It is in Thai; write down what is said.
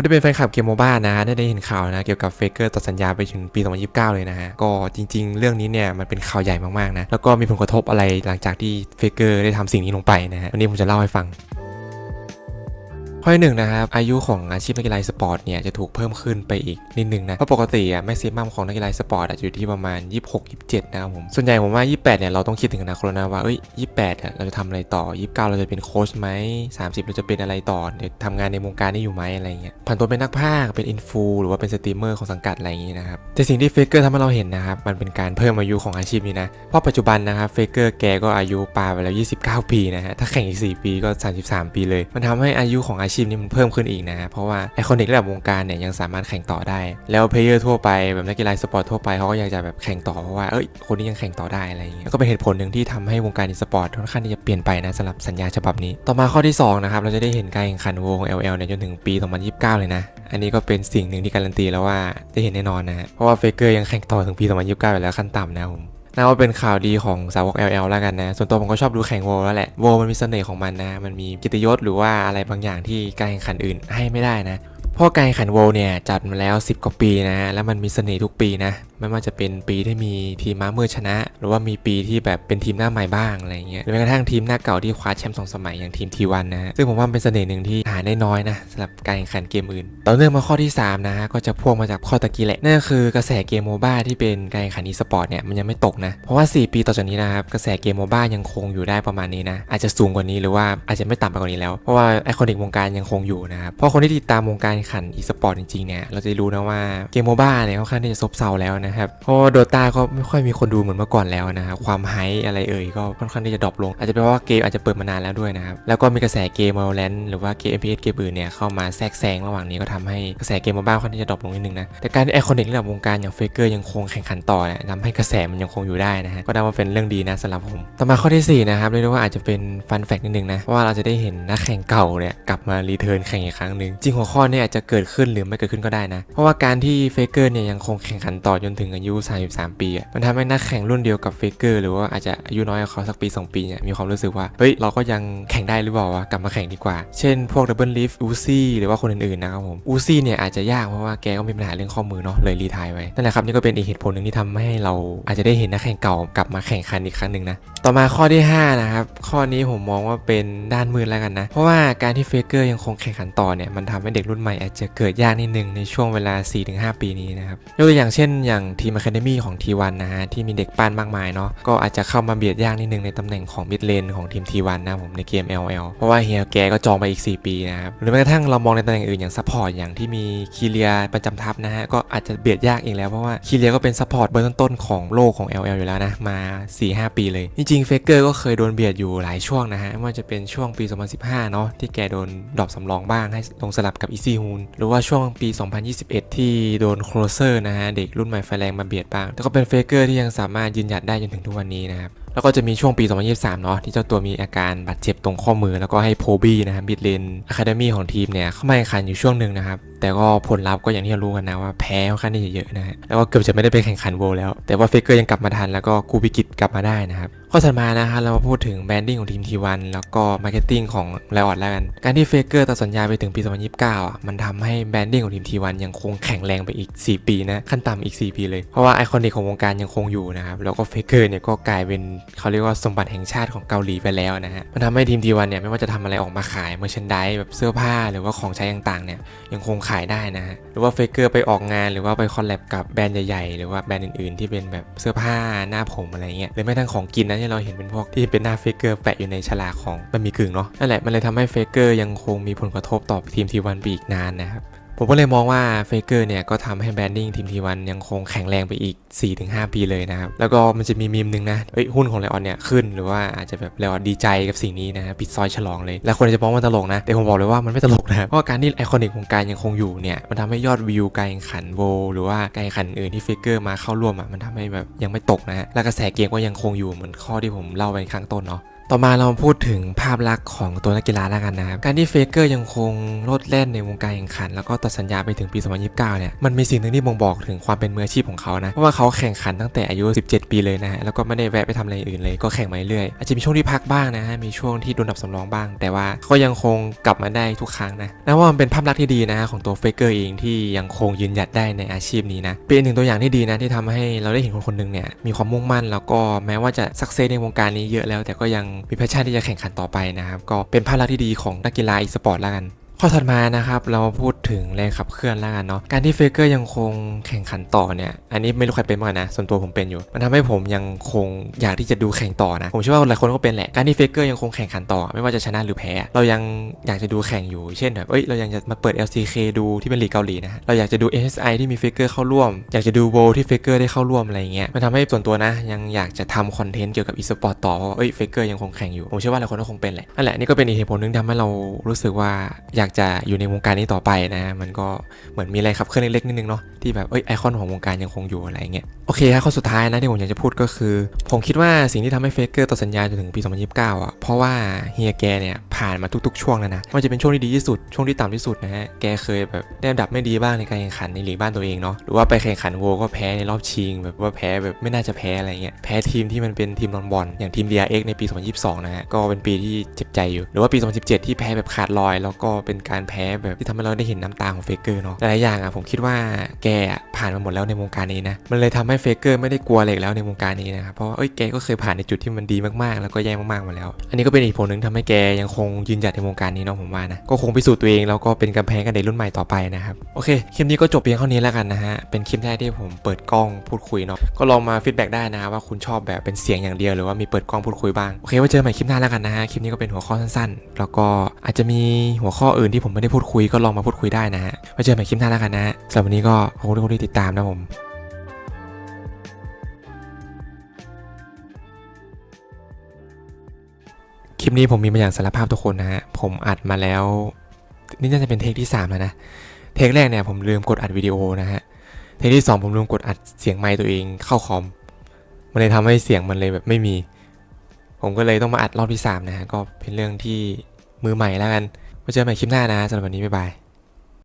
คนที่เป็นแฟนคลับเกมโมบ้านะได้ได้เห็นข่าวนะเกี่ยวกับเฟเกอร์ต่อสัญญาไปถึงปี 2029 เลยนะฮะ ก็จริง ๆ เรื่องนี้เนี่ยมันเป็นข่าวใหญ่มากๆนะ แล้วก็มีผลกระทบอะไรหลังจากที่เฟเกอร์ได้ทำสิ่งนี้ลงไปนะฮะ วันนี้ผมจะเล่าให้ฟัง ข้อที่หนึ่งนะครับ อายุของอาชีพนักกีฬาสปอร์ตเนี่ยจะถูกเพิ่มขึ้นไปอีกนิดนึงนะ เพราะปกติอะแม็กซิมัมของนักกีฬาสปอร์ตอะจะอยู่ที่ประมาณ 26 27 นะครับผม ส่วนใหญ่ผมว่า 28 เนี่ยเราต้องคิดถึงอนาคตแล้วนะว่าเอ้ย 28เนี่ยเราจะทำอะไรต่อ 29 เราจะเป็นโค้ชไหม 30 เราจะเป็นอะไรต่อเดี๋ยวทำงานในวงการนี้อยู่ไหมอะไรเงี้ยผ่านตัวเป็นนักพากย์เป็นอินฟูหรือว่าเป็นสตรีมเมอร์ของสังกัดอะไรอย่างงี้นะครับแต่สิ่งที่เฟเกอร์ทำให้เราเห็นนะครับมันเป็นการเพิ่มอายุของอาชีพนี้นะเพราะปัจจุบันนะครับเฟเกอร์แกก็อายุปาไปแล้ว 29 ปีนะฮะถ้าแข่งอีก 4 ปีก็ 33 ปีเลย มันทำให้อายุของอาชีพนี้มันเพิ่มขึ้นอีกนะ เพราะว่าไอคอนิกระดับวงการเนี่ยยังสามารถแข่งต่อได้ แล้วเพลเยอร์ทั่วไปแบบนักกีฬาสปอร์ตทั่วไปเขาก็อยากจะแบบแข่งต่อเพราะว่าเอ้ยคนนี้ยังแข่งต่อได้อะไรอย่างเงี้ยก็เป็นเหตุผลหนึ่งที่ทำให้วงการอีสปอร์ตค่อนข้างที่จะเปลี่ยนไปนะสำหรับสัญญาฉบับนี้ ต่อมาข้อที่สองนะครับเราจะได้เห็นการแข่งขันวง LL เนี่ยจนถึงปี 2029 เลยนะอันนี้ก็เป็นสิ่งหนึ่งที่การันตีแล้วว่าได้เห็นแน่นอนนะฮะเพราะว่าเฟเกอร์ยังแข่งต่อถึงปี 2029อยู่แล้วขั้นต่ำนะผม น่าว่าเป็นข่าวดีของสาวก LL แล้วกันนะ ส่วนตัวผมก็ชอบดูแข่งโวแล้วแหละ โวมันมีเสน่ห์ของมันนะ มันมีกิตยศหรือว่าอะไรบางอย่างที่การแข่งขันอื่นให้ไม่ได้นะเพราะการแข่งขันโวเนี่ยจัดมาแล้ว 10 กว่าปีนะ แล้วมันมีเสน่ห์ทุกปีนะ ไม่ว่าจะเป็นปีที่มีทีมม้ามืดชนะ หรือว่ามีปีที่แบบเป็นทีมหน้าใหม่บ้างอะไรเงี้ยหรือแม้กระทั่งทีมหน้าเก่าที่คว้าแชมป์สองสมัยอย่างทีมทีวันนะ ซึ่งผมว่าเป็นเสน่ห์หนึ่งที่หาได้น้อยนะสำหรับการแข่งขันเกมอื่น ต่อเนื่องมาข้อที่สามนะฮะก็จะพ่วงมาจากข้อตะกี้แหละนั่นก็คือกระแสเกมโมบ้าที่เป็นการแข่งขันอีสปอร์ตเนี่ยมันยังไม่ตกนะเพราะว่า 4 ปีต่อจากนี้นะครับกระแสเกมโมบ้ายังคงอยู่ได้ประมาณนี้นะอาจจะสูงกว่านี้หรือว่าอาจจะไม่ต่ำไปกว่านี้แล้วเพราะว่าไอคอนิกวงการยังคงอยู่นะครับเพราะคนที่ติดตามวงการแข่งขันอีสปอร์ตจริงๆเนี่ยเราจะรู้นะว่าเกมโมบ้าเนี่ยค่อนข้างที่จะซบเซาแล้วนะครับ เพราะโดตาก็ไม่ค่อยมีคนดูเหมือนเมื่อก่อนแล้วนะครับ ความไฮอะไรเอ่ยก็ค่อนข้างที่จะดรอปลง อาจจะเป็นเพราะว่าเกมอาจจะเปิดมานานแล้วด้วยนะครับ แล้วก็มีกระแสเกม Valorant หรือว่าเกม FPS เกมอื่นเนี่ยเข้ามาแทรกแซงระหว่างนี้ก็ทำให้กระแสเกมโมบ้าค่อนข้างที่จะดรอปลงนิดนึงนะ แต่การที่ไอคอนิกระดับวงการอย่างเฟเกอร์ยังคงแข่งขันต่อนี่ยทำให้กระแสมันยังคงอยู่ได้นะฮะ ก็นับว่าเป็นเรื่องดีนะสำหรับผม ต่อมาข้อที่สี่นะครับเรียกได้ว่าอาจจะเป็นฟันแฟกนิดนึงนะเพราะว่าเราจะได้เห็นนักแข่งเก่าเนี่ยกลับมารีเทิร์นแข่งอีกครั้งหนึ่งจริงหัวข้อเนี่ยอาจจะเกิดขึ้นหรือไม่เกิดขึ้นก็ได้นะ เพราะว่าการที่เฟเกอร์เนี่ยยังคงแข่งขันต่อจนถึงอายุ 33 ปีอะมันทำให้นักแข่งรุ่นเดียวกับเฟกเกอร์หรือว่าอาจจะอายุน้อยกว่าเขาสักปี 2 ปีเนี่ยมีความรู้สึกว่าเฮ้ยเราก็ยังแข่งได้หรือเปล่าวะกลับมาแข่งดีกว่า เช่นพวกดับเบิลลิฟอูซี่หรือว่าคนอื่นๆนะครับผมอูซี่เนี่ยอาจจะยากเพราะว่าแกก็มีปัญหาเรื่องข้อมือเนาะเลยรีทายไว้นั่นแหละครับนี่ก็เป็นอีกเหตุผลหนึ่งที่ทำให้เราอาจจะได้เห็นนักแข่งเก่ากลับมาแข่งขันอีกครั้งหนึ่งนะต่อมาข้อที่5นะครับข้อนี้ผมมองว่าเป็นด้านมืดแล้วกันนะเพราะว่าการที่เฟเกอร์ยังคงแข่งขันต่อเนี่ยมันทำให้เด็กรุ่นใหม่อาจจะเกิดยากนิดนึงในช่วงเวลา 4-5 ปีนี้นะครับยกตัวอย่างเช่นอย่างทีม Academy ของ T1 นะฮะที่มีเด็กปั้นมากมายเนาะก็อาจจะเข้ามาเบียดยากนิดนึงในตำแหน่งของมิดเลนของทีม T1 นะผมในเกม LL เพราะว่าเฮียแกก็จองไปอีก 4 ปีนะครับหรือแม้กระทั่งเรามองในตำแหน่งอื่นอย่างซัพพอร์ตอย่างที่มีคีเลียประจำทัพนะฮะก็อาจจะเบียดยากอีกแล้วเพราะว่าคีเลียก็เป็นซัพพอร์ตเบอร์ต้นๆของโลกของ LL อยู่แล้วนะมา 4-5 ปีเลยจริงๆเฟเกอร์ก็เคยโดนเบียดอยู่หลายช่วงนะฮะไม่ว่าจะเป็นช่วงปี 2015 เนาะที่แกโดนดรอปสำรองบ้างให้ลงสลับกับอีซี่ฮูนหรือว่าช่วงปี 2021 ที่โดนโครเซอร์นะฮะเด็กรุ่นใหม่ไฟแรงมาเบียดบ้าง แต่ก็เป็นเฟเกอร์ที่ยังสามารถยืนหยัดได้จนถึงทุกวันนี้นะครับ แล้วก็จะมีช่วงปี 2023 เนาะที่เจ้าตัวมีอาการบาดเจ็บตรงข้อมือ แล้วก็ให้โพบี้นะครับบิดเลนอะคาเดมี่ของทีมเนี่ยเข้ามาแข่งขันอยู่ช่วงหนึ่งนะครับ แต่ก็ผลลัพธ์ก็อย่างที่เรารู้กันนะว่าแพ้ค่อนข้างที่จะเยอะนะฮะแล้วก็เกือบจะไม่ได้ไปแข่งขันโวแล้ว แต่ว่าเฟเกอร์ยังกลับมาทันแล้วก็กูพิกิตกลับมาได้นะครับข้อถัดมานะฮะเรามาพูดถึงแบรนดิ้งของทีมทีวันแล้วก็มาร์เก็ตติ้งของไลออดแล้วกัน การที่เฟเกอร์ตัดสัญญาไปถึงปี 2029 อะ มันทำให้แบรนดิ้งของทีมทีวันยังคงแข็งแรงไปอีก 4 ปีนะ ขั้นต่ำอีก 4 ปีเลย เพราะว่าไอคอนิกของวงการยังคงอยู่นะครับ แล้วก็เฟเกอร์เนี่ยก็กลายเป็นเขาเรียกว่าสมบัติแห่งชาติของเกาหลีไปแล้วนะฮะ มันทำให้ทีมทีวันเนี่ยไม่ว่าจะทำอะไรออกมาขายเมอร์ชันดิแบบเสื้อผ้าหรือว่าของใช้ต่างๆเนี่ยยังคงขายได้นะฮะหรือว่าเฟเกอร์ไปออกงานหรือว่าไปคอลแลบกับแบรนด์ใหญ่ๆ หรือว่าแบรนด์อื่นๆ ที่เป็นแบบเสื้อผ้าหน้าผมอะไรเงี้ยหรือแม้ทั้งของกินนะที่เราเห็นเป็นพวกที่เป็นหน้าเฟเกอร์แปะอยู่ในฉลากของบะหมี่กึ่งเนาะนั่นแหละมันเลยทำให้เฟเกอร์ยังคงมีผลกระทบต่อทีมทีวันไปอีกนานนะครับ ผมก็เลยมองว่าเฟเกอร์เนี่ยก็ทำให้แบรนดิ้งทีมทีวันยังคงแข็งแรงไปอีก 4-5 ปีเลยนะครับ แล้วก็มันจะมีมีมหนึงนะเอ้ยหุ้นของไลออนเนี่ยขึ้นหรือว่าอาจจะแบบไลออนดีใจกับสิ่งนี้นะฮะปิดซอยฉลองเลย แล้วคนจะมองว่ามันตลกนะแต่ผมบอกเลยว่ามันไม่ตลกนะเพราะการที่ไอคอนิกวงการยังคงอยู่เนี่ยมันทำให้ยอดวิวการแข่งขันโวหรือว่าการแข่งขันอื่นที่เฟเกอร์มาเข้าร่วมอะมันทำให้แบบยังไม่ตกนะฮะและกระแสเกมก็ยังคงอยู่เหมือนข้อที่ผมเล่าไปข้างต้นเนาะ ต่อมาเรามาพูดถึงภาพลักษณ์ของตัวนักกีฬาแล้วกันนะครับ การที่เฟเกอร์ยังคงโลดแล่นในวงการแข่งขัน แล้วก็ต่อสัญญาไปถึงปี 2029 เนี่ย มันมีสิ่งหนึ่งที่บ่งบอกถึงความเป็นมืออาชีพของเขานะ เพราะว่าเขาแข่งขันตั้งแต่อายุ 17 ปีเลยนะฮะ แล้วก็ไม่ได้แวะไปทำอะไรอื่นเลย ก็แข่งมาเรื่อยๆอาจจะมีช่วงที่พักบ้างนะฮะ มีช่วงที่โดนดับสำรองบ้าง แต่ว่าก็ยังคงกลับมาได้ทุกครั้งนะนับว่ามันเป็นภาพลักษณ์ที่ดีนะฮะของตัวเฟเกอร์เองที่ยังคงยืนหยัดได้ในอาชีพนี้นะ เป็นหนึ่งตัวอย่างที่ดีนะที่ทำให้เราได้เห็นคนคนหนึ่งเนี่ยมีความมุ่งมั่น แล้วก็แม้ว่าจะสักเซสในวงการนี้เยอะแล้ว แต่ก็ยังมีแพชชั่นที่จะแข่งขันต่อไปนะครับ ก็เป็นภาพลักษณ์ที่ดีของนักกีฬาอีสปอร์ตแล้วกัน ข้อถัดมานะครับเรามาพูดถึงแรงขับเคลื่อนแล้วกันเนาะการที่เฟเกอร์ยังคงแข่งขันต่อเนี่ยอันนี้ไม่รู้ใครเป็นบ้างนะส่วนตัวผมเป็นอยู่ มันทำให้ผมยังคงอยากที่จะดูแข่งต่อนะผมเชื่อว่าหลายคนก็เป็นแหละการที่เฟเกอร์ยังคงแข่งขันต่อ ไม่ว่าจะชนะหรือแพ้ เรายังอยากจะดูแข่งอยู่เช่นแบบเอ้ยเรายังจะมาเปิด LCK ดูที่เป็นลีกเกาหลีนะเราอยากจะดู SSI ที่มีเฟเกอร์เข้าร่วม อยากจะดูโวที่เฟเกอร์ได้เข้าร่วมอะไรเงี้ยมันทำให้ส่วนตัวนะยังอยากจะทำคอนเทนต์เกี่ยวกับอีสปอร์ตต่อเพราะว่าเอ้ยเฟเกอร์ยังคงแข่งอยู่ผมเชื่อว่าหลายคนก็คงเป็นแหละนั่นแหละนี่ก็เป็นอีกเหตุผลนึงทำให้เรารู้สึกว่าอยากจะอยู่ในวงการนี้ต่อไปนะ มันก็เหมือนมีอะไรขับเคลื่อนเล็กๆนิดนึงเนาะที่แบบเอ้ยไอคอนของวงการยังคงอยู่อะไรเงี้ยโอเคครับข้อสุดท้ายนะที่ผมอยากจะพูดก็คือ ผมคิดว่าสิ่งที่ทำให้เฟเกอร์ต่อสัญญาจนถึงปี 2029 อะเพราะว่าเฮียแกเนี่ย ผ่านมาทุกๆช่วงแล้วนะมันจะเป็นช่วงที่ดีที่สุดช่วงที่ต่ำที่สุดนะฮะแกเคยแบบได้อันดับไม่ดีบ้างในการแข่งขันในลีกบ้านตัวเองเนาะหรือว่าไปแข่งขันโวก็แพ้ในรอบชิง แบบว่าแพ้แบบไม่น่าจะแพ้อะไรเงี้ยแพ้ทีมที่มันเป็นทีมนอนบอลอย่างทีม DRX ในปี 2022 นะฮะก็เป็นปีที่เจ็บใจอยู่ หรือว่าปี 2017 ที่แพ้แบบขาดลอย แล้วก็เป็นการแพ้แบบที่ทำให้เราได้เห็นน้ำตาของเฟเกอร์เนาะหลายอย่างอะผมคิดว่าแกผ่านมาหมดแล้วในวงการนี้นะมันเลยทำให้เฟเกอร์ไม่ได้กลัวอะไรอีกแล้วในวงการนี้นะครับเพราะเอ้ยแกก็เคยผ่านในจุดที่มันดีมากๆ แล้วก็แย่มากๆมาแล้ว อันนี้ก็เป็นอีกผลหนึ่งทำให้แกยังคงยืนหยัดในวงการนี้เนาะผมว่านะก็คงพิสูจน์ตัวเองแล้วก็เป็นกำแพงกับเด็กรุ่นใหม่ต่อไปนะครับโอเคคลิปนี้ก็จบเพียงเท่านี้แล้วกันนะฮะเป็นคลิปแรกที่ผมเปิดกล้องพูดคุยเนาะก็ลองมาฟีดแบ็กได้นะว่าคุณชอบแบบเป็นเสียงอย่างเดียวหรือว่ามีเปิดกล้องพูดคุยบ้างโอเคไว้เจอใหม่คลิปหน้าแล้วกันนะฮะคลิปนี้ก็เป็นหัวข้อสั้นๆ แล้วก็อาจจะมีหัวข้ออื่นที่ผมไม่ได้พูดคุยก็ลองมาพูดคุยได้นะฮะไว้เจอใหม่คลิปหน้าแล้วกันนะฮะสำหรับวันนี้ก็ขอบคุณทุกคนที่ติดตามนะผม ลิปนี้ผมมีมาอย่างสารภาพทุกคนนะฮะ ผมอัดมาแล้ว นี่น่าจะเป็นเทคที่ 3 แล้วนะ เทคแรกเนี่ยผมลืมกดอัดวิดีโอนะฮะ เทคที่ 2 ผมลืมกดอัดเสียงไมค์ตัวเองเข้าคอม มันเลยทำให้เสียงมันเลยแบบไม่มี ผมก็เลยต้องมาอัดรอบที่ 3 นะฮะ ก็เป็นเรื่องที่มือใหม่แล้วกันไว้เจอกันใหม่คลิปหน้านะสำหรับวันนี้บ๊ายบาย